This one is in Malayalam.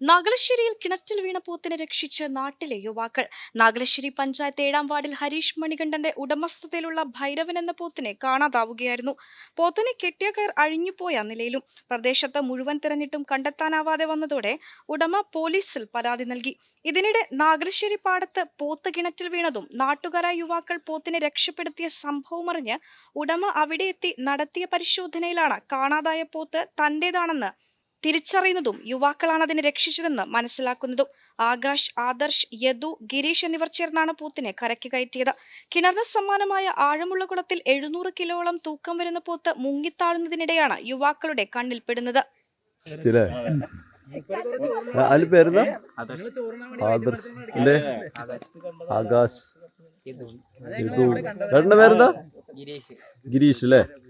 നാഗലശ്ശേരിയിൽ കിണറ്റിൽ വീണ പോത്തിനെ രക്ഷിച്ച് നാട്ടിലെ യുവാക്കൾ. നാഗലശ്ശേരി പഞ്ചായത്ത് ഏഴാം വാർഡിൽ ഹരീഷ് മണികണ്ഠന്റെ ഉടമസ്ഥതയിലുള്ള ഭൈരവൻ എന്ന പോത്തിനെ കാണാതാവുകയായിരുന്നു. പോത്തിനെ കെട്ടിയ കയർ അഴിഞ്ഞുപോയ നിലയിലും പ്രദേശത്ത് മുഴുവൻ തിരഞ്ഞിട്ടും കണ്ടെത്താനാവാതെ വന്നതോടെ ഉടമ പോലീസിൽ പരാതി നൽകി. ഇതിനിടെ നാഗലശ്ശേരി പാടത്ത് പോത്ത് കിണറ്റിൽ വീണതും നാട്ടുകാരായ യുവാക്കൾ പോത്തിനെ രക്ഷപ്പെടുത്തിയ സംഭവം സംഭവമറിഞ്ഞ് ഉടമ അവിടെ എത്തി നടത്തിയ പരിശോധനയിലാണ് കാണാതായ പോത്ത് തന്റേതാണെന്ന് തിരിച്ചറിയുന്നതും യുവാക്കളാണ് അതിനെ രക്ഷിച്ചതെന്ന് മനസ്സിലാക്കുന്നതും. ആകാശ് ആദർശ് യദു ഗിരീഷ് എന്നിവർ ചേർന്നാണ് പോത്തിനെ കരയ്ക്ക് കയറ്റിയത്. കിണറിന് സമാനമായ ആഴമുള്ള കുളത്തിൽ എഴുന്നൂറ് കിലോളം തൂക്കം വരുന്ന പോത്ത് മുങ്ങിത്താഴുന്നതിനിടെയാണ് യുവാക്കളുടെ കണ്ണിൽപ്പെടുന്നത് അല്ലേ ആകാശ്. ഗിരീഷ്. ചേട്ടന്റെ